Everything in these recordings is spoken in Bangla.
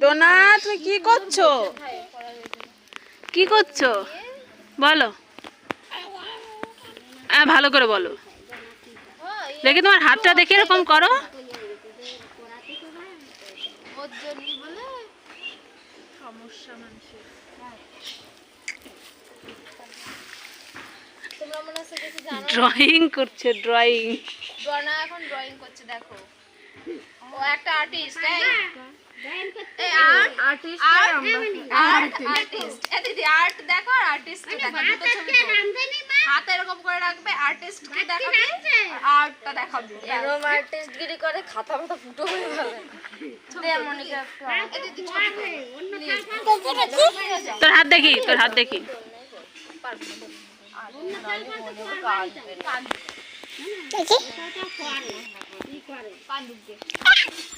ডোনা, তুমি কি করছ? কি করছ? বলো। হ্যাঁ ভালো করে বলো। দেখি তোমার হাতটা দেখে এরকম করো। ড্রয়িং করছে ড্রয়িং ডনা এখন ড্রয়িং করছে, দেখো। ও একটা আর্টিস্ট আর্টিস্ট আর্ট আর্টিস্ট এ দিদি আর্ট দেখো আর আর্টিস্ট দেখো দুটো ছবি তোলো। হাত এরকম করে রাখবে আর্টিস্ট কে দেখাবে আর্টটা দেখাবে। এরম আর্টিস্ট গিরি করে খাতা মাথা ফুটো হয়ে যাবে। দে মনিকা একটু। এ দিদি ছবি তোলো। তোর হাত দেখি তোর হাত দেখি। এর-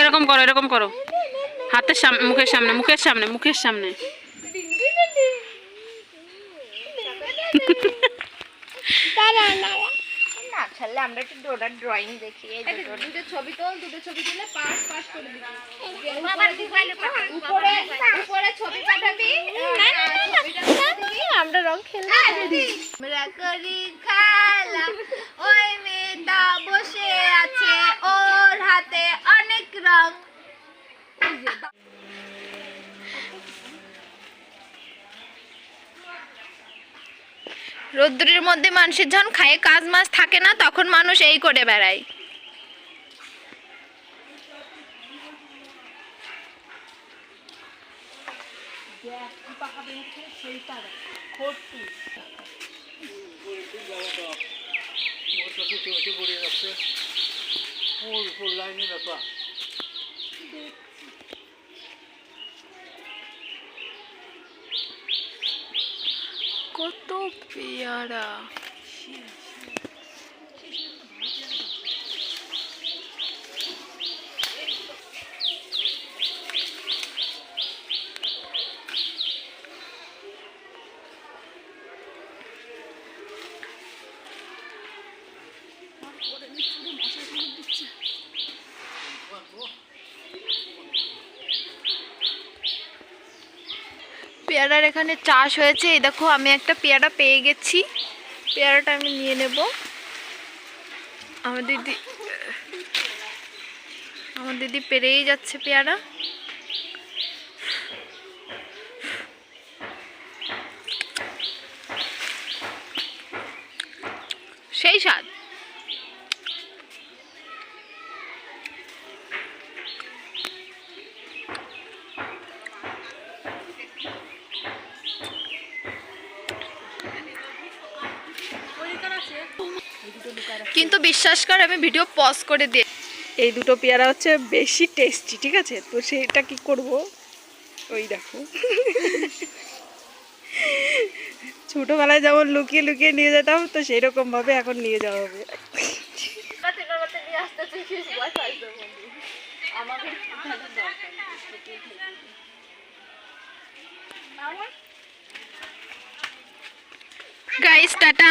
এরকম করো এরকম করো। হাতের সামনে মুখের সামনে মুখের সামনে মুখের সামনে। আমরা একটু ড্রয়িং দেখি দুটো। ছবি তোল দুটো ছবি তুলে পাস পাস করে দিবি। আবার মোবাইলে উপরে উপরে ছবি পাঠাবি? আর ছবিটা দিবি আমরা রং খেলব। আমরা করি খেলা। ওই মেয়েটা বসে আছে ওর হাতে অনেক রং রোদ্দুরের মধ্যে মানুষের যখন খায়ে কাজ মাছ থাকে না তখন মানুষ এই করে বেড়ায় コトピアラ。これる পেয়ারার এখানে চাষ হয়েছে। এই দেখো, আমি একটা পেয়ারা পেয়ে গেছি। পেয়ারাটা আমি নিয়ে নেব। আমার দিদি আমার দিদি পেরেই যাচ্ছে পেয়ারা। সেই স্বাদ। কিন্তু বিশ্বাস কর আমি ভিডিও পজ করে দিই এই দুটো পেয়ারা হচ্ছে বেশি টেস্টি ঠিক আছে? তো সেটা কি করব? ওই দেখো। ছোটবেলায় যেমন লুকিয়ে লুকিয়ে নিয়ে যেতাম তো সেই রকম ভাবে এখন নিয়ে যাওয়া হবে। Guys tata.